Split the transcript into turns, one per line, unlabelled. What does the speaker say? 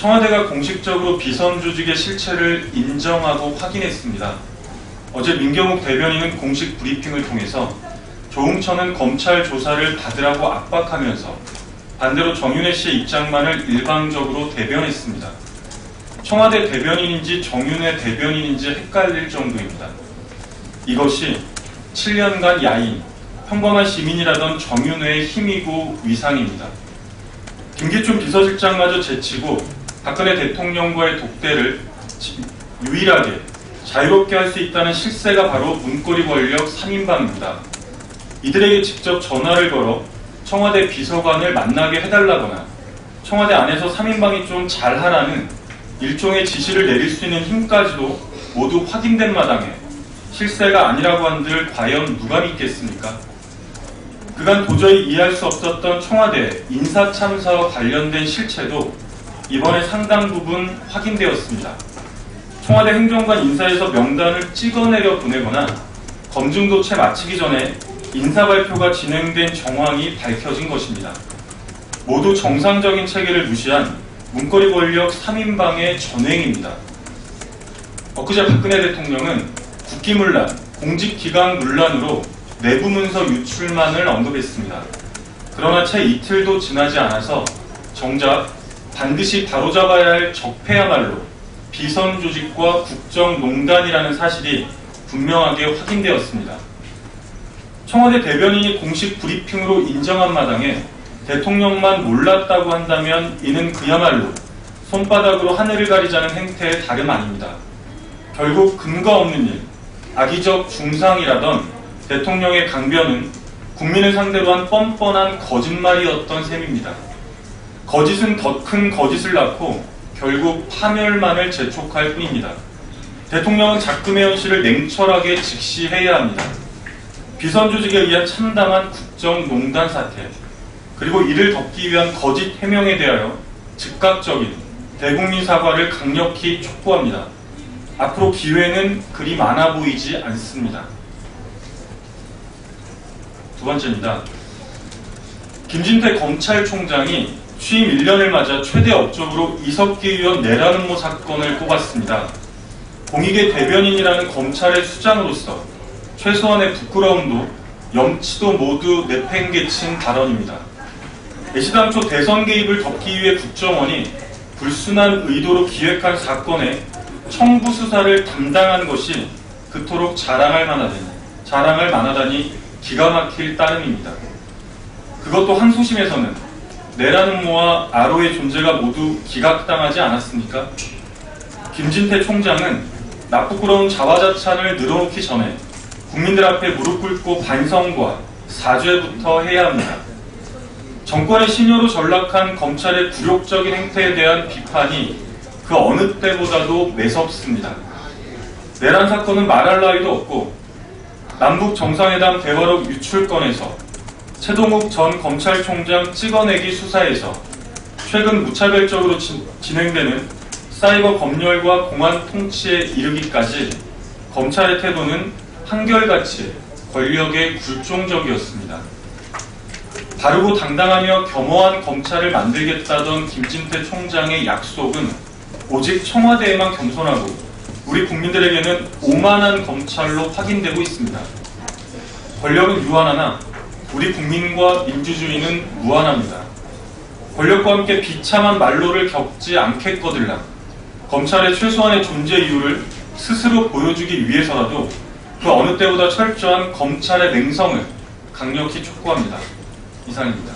청와대가 공식적으로 비선 조직의 실체를 인정하고 확인했습니다. 어제 민경욱 대변인은 공식 브리핑을 통해서 조응천은 검찰 조사를 받으라고 압박하면서 반대로 정윤회 씨의 입장만을 일방적으로 대변했습니다. 청와대 대변인인지 정윤회 대변인인지 헷갈릴 정도입니다. 이것이 7년간 야인, 평범한 시민이라던 정윤회의 힘이고 위상입니다. 김기춘 비서실장마저 제치고 박근혜 대통령과의 독대를 지- 유일하게 자유롭게 할 수 있다는 실세가 바로 문고리 권력 3인방입니다. 이들에게 직접 전화를 걸어 청와대 비서관을 만나게 해달라거나 청와대 안에서 3인방이 좀 잘하라는 일종의 지시를 내릴 수 있는 힘까지도 모두 확인된 마당에 실세가 아니라고 한들 과연 누가 믿겠습니까? 그간 도저히 이해할 수 없었던 청와대 인사 참사와 관련된 실체도 이번에 상당 부분 확인되었습니다. 청와대 행정관 인사에서 명단을 찍어내려 보내거나 검증도 채 마치기 전에 인사 발표가 진행된 정황이 밝혀진 것입니다. 모두 정상적인 체계를 무시한 문거리 권력 3인방의 전횡입니다. 엊그제 박근혜 대통령은 국기문란, 공직기강 논란으로 내부 문서 유출만을 언급했습니다. 그러나 채 이틀도 지나지 않아서 정작 반드시 바로잡아야 할 적폐야말로 비선 조직과 국정농단이라는 사실이 분명하게 확인되었습니다. 청와대 대변인이 공식 브리핑으로 인정한 마당에 대통령만 몰랐다고 한다면 이는 그야말로 손바닥으로 하늘을 가리자는 행태의 다름 아닙니다. 결국 근거 없는 일, 악의적 중상이라던 대통령의 강변은 국민을 상대로 한 뻔뻔한 거짓말이었던 셈입니다. 거짓은 더 큰 거짓을 낳고 결국 파멸만을 재촉할 뿐입니다. 대통령은 작금의 현실을 냉철하게 직시해야 합니다. 비선 조직에 의한 참담한 국정농단 사태, 그리고 이를 덮기 위한 거짓 해명에 대하여 즉각적인 대국민 사과를 강력히 촉구합니다. 앞으로 기회는 그리 많아 보이지 않습니다. 두 번째입니다. 김진태 검찰총장이 취임 1년을 맞아 최대 업적으로 이석기 의원 내라는 모 사건을 꼽았습니다. 공익의 대변인이라는 검찰의 수장으로서 최소한의 부끄러움도 염치도 모두 내팽개친 발언입니다. 애시당초 대선 개입을 덮기 위해 국정원이 불순한 의도로 기획한 사건의 청부 수사를 담당한 것이 그토록 자랑할 만하다니, 자랑할 만하다니 기가 막힐 따름입니다. 그것도 한 소심에서는 내라는 모와 아로의 존재가 모두 기각당하지 않았습니까? 김진태 총장은 나쁘끄러운 자화자찬을 늘어놓기 전에 국민들 앞에 무릎 꿇고 반성과 사죄부터 해야 합니다. 정권의 신여로 전락한 검찰의 굴욕적인 행태에 대한 비판이 그 어느 때보다도 매섭습니다. 내란 사건은 말할 나위도 없고 남북 정상회담 대화록 유출건에서 최동욱 전 검찰총장 찍어내기 수사에서 최근 무차별적으로 진, 진행되는 사이버 검열과 공안 통치에 이르기까지 검찰의 태도는 한결같이 권력에 굴종적이었습니다. 바르고 당당하며 겸허한 검찰을 만들겠다던 김진태 총장의 약속은 오직 청와대에만 겸손하고 우리 국민들에게는 오만한 검찰로 확인되고 있습니다. 권력은 유한하나 우리 국민과 민주주의는 무한합니다. 권력과 함께 비참한 말로를 겪지 않겠거들라 검찰의 최소한의 존재 이유를 스스로 보여주기 위해서라도 그 어느 때보다 철저한 검찰의 냉성을 강력히 촉구합니다. 이상입니다.